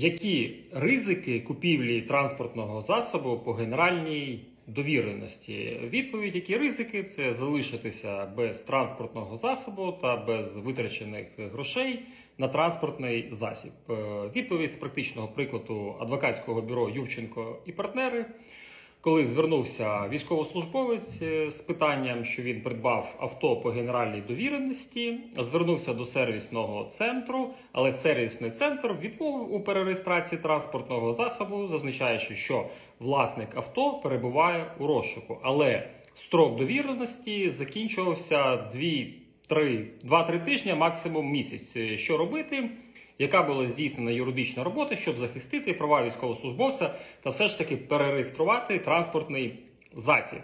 Які ризики купівлі транспортного засобу по генеральній довіреності? Відповідь, які ризики це залишитися без транспортного засобу та без витрачених грошей на транспортний засіб. Е, Відповідь з практичного прикладу адвокатського бюро Ювченко і партнери. Коли звернувся військовослужбовець е, з питанням, що він придбав авто по генеральній довіреності, звернувся до сервісного центру, але сервісний центр відмовив у перереєстрації транспортного засобу, зазначаючи, що власник авто перебуває у розшуку. Але строк довіреності закінчувався 2-3 тижні, максимум місяць. Е, Що робити? Яка була здійснена юридична робота, щоб захистити права військовослужбовця та все ж таки перереєструвати транспортний засіб.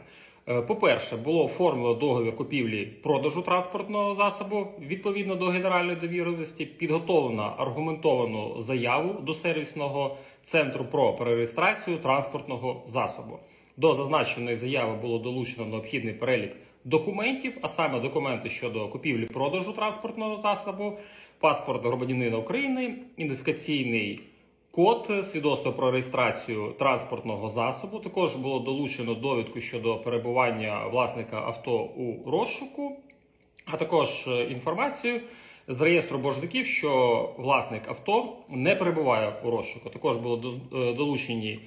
Е, По-перше, було оформлено договір купівлі продажу транспортного засобу відповідно до генеральної довіреності, підготовлено аргументовану заяву до сервісного центру про перереєстрацію транспортного засобу. До зазначеної заяви було долучено необхідний перелік документів, а саме документи щодо купівлі продажу транспортного засобу, паспорт громадянина України, ідентифікаційний код, свідоцтво про реєстрацію транспортного засобу. Також було долучено довідку щодо перебування власника авто у розшуку, а також е, інформацію з реєстру боржників, що власник авто не перебуває у розшуку. Також було до- е, долучені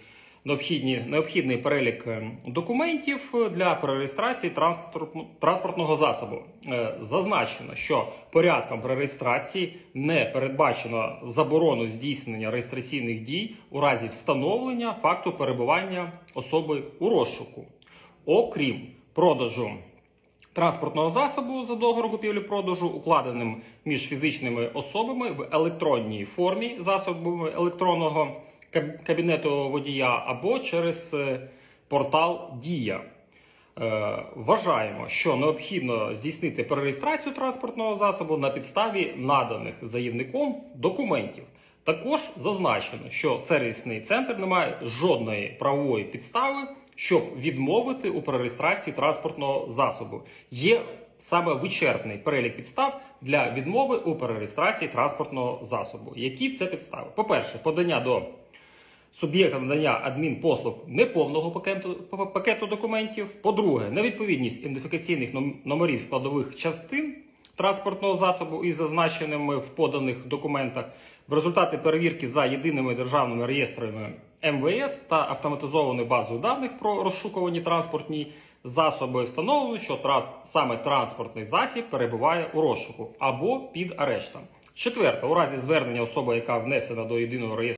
необхідні, необхідний перелік е, документів для перереєстрації транспорт- транспортного засобу. Е, Зазначено, що порядком перереєстрації не передбачено заборону здійснення реєстраційних дій у разі встановлення факту перебування особи у розшуку, окрім продажу транспортного засобу за договором купівлі-продажу, укладеним між фізичними особами в електронній формі засобами електронного кабінету водія або через е, портал Дія. Е, Вважаємо, що необхідно здійснити перереєстрацію транспортного засобу на підставі наданих заявником документів. Також зазначено, що сервісний центр не має жодної правової підстави, щоб відмовити у перереєстрації транспортного засобу. Є саме вичерпний перелік підстав для відмови у перереєстрації транспортного засобу. Які це підстави? По-перше, подання до суб'єкта надання адмінпослуг неповного пакету, пакету документів. По-друге, невідповідність ідентифікаційних номерів складових частин транспортного засобу із зазначеними в поданих документах. В результаті перевірки за єдиними державними реєстрами МВС та автоматизованою базою даних про розшукувані транспортні засоби встановлено, що транс, саме транспортний засіб перебуває у розшуку або під арештом. Четверте, у разі звернення особи, яка внесена до єдиного реєстру.